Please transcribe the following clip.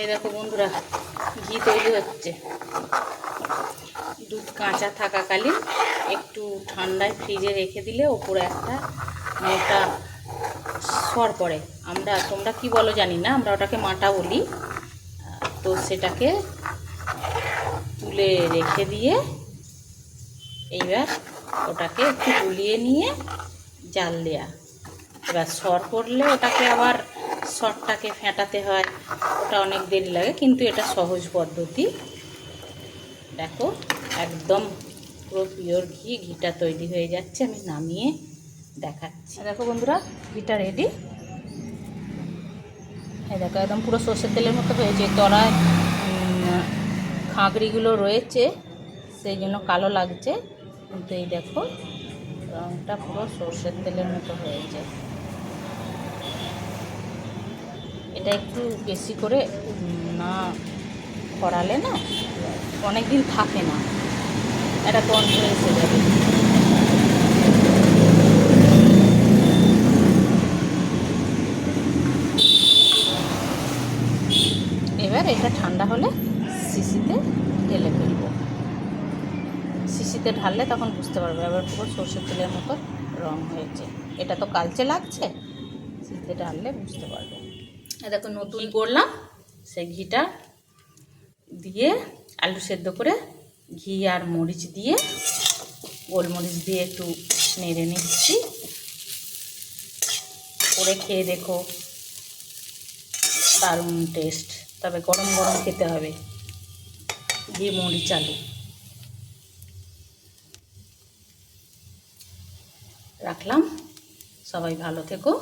এই দেখো বন্ধুরা, ঘি তৈরি হচ্ছে। দুধ কাঁচা থাকাকালীন একটু ঠান্ডায় ফ্রিজে রেখে দিলে ওপরে একটা মোটা সর পড়ে। আমরা, তোমরা কি বলো জানি না, আমরা ওটাকে মাটা বলি। তো সেটাকে তুলে রেখে দিয়ে এইবার ওটাকে একটু গুলিয়ে নিয়ে জাল দেয়া। এবার সর পড়লে ওটাকে আবার সরটাকে ফেটাতে হয়। ওটা অনেক দেরি লাগে কিন্তু এটা সহজ পদ্ধতি। দেখো একদম পুরো পিওর ঘি ঘিটা তৈরি হয়ে যাচ্ছে আমি নামিয়ে দেখাচ্ছি। দেখো বন্ধুরা ঘিটা রেডি হ্যাঁ দেখো একদম পুরো সর্ষের তেলের মতো হয়েছে উম, খাঁকড়িগুলো রয়েছে সেই জন্য কালো লাগছে কিন্তু এই দেখো রঙটা পুরো সর্ষের তেলের মতো হয়েছে। এটা একটু বেশি করে না করালে না অনেক দিন থাকে না। এটা গন্ধ এসে যাবে। এবার এটা ঠান্ডা হলে শিশিতে ঢেলে ফেলব। শিশিতে ঢাললে তখন বুঝতে পারবে, আবার পুরো সর্ষের তেলের মতো রং হয়েছে। এটা তো কালচে লাগছে শিশিতে ঢাললে বুঝতে পারবে। দেখো নতুন করলাম। সেই ঘিটা দিয়ে আলু সেদ্ধ করে ঘি আর মরিচ দিয়ে, গোলমরিচ দিয়ে একটু নেড়ে নিচ্ছি। করে খেয়ে দেখো, দারুণ টেস্ট তবে গরম গরম খেতে হবে। ঘি, মরিচ, আলু। রাখলাম। সবাই ভালো থেকো।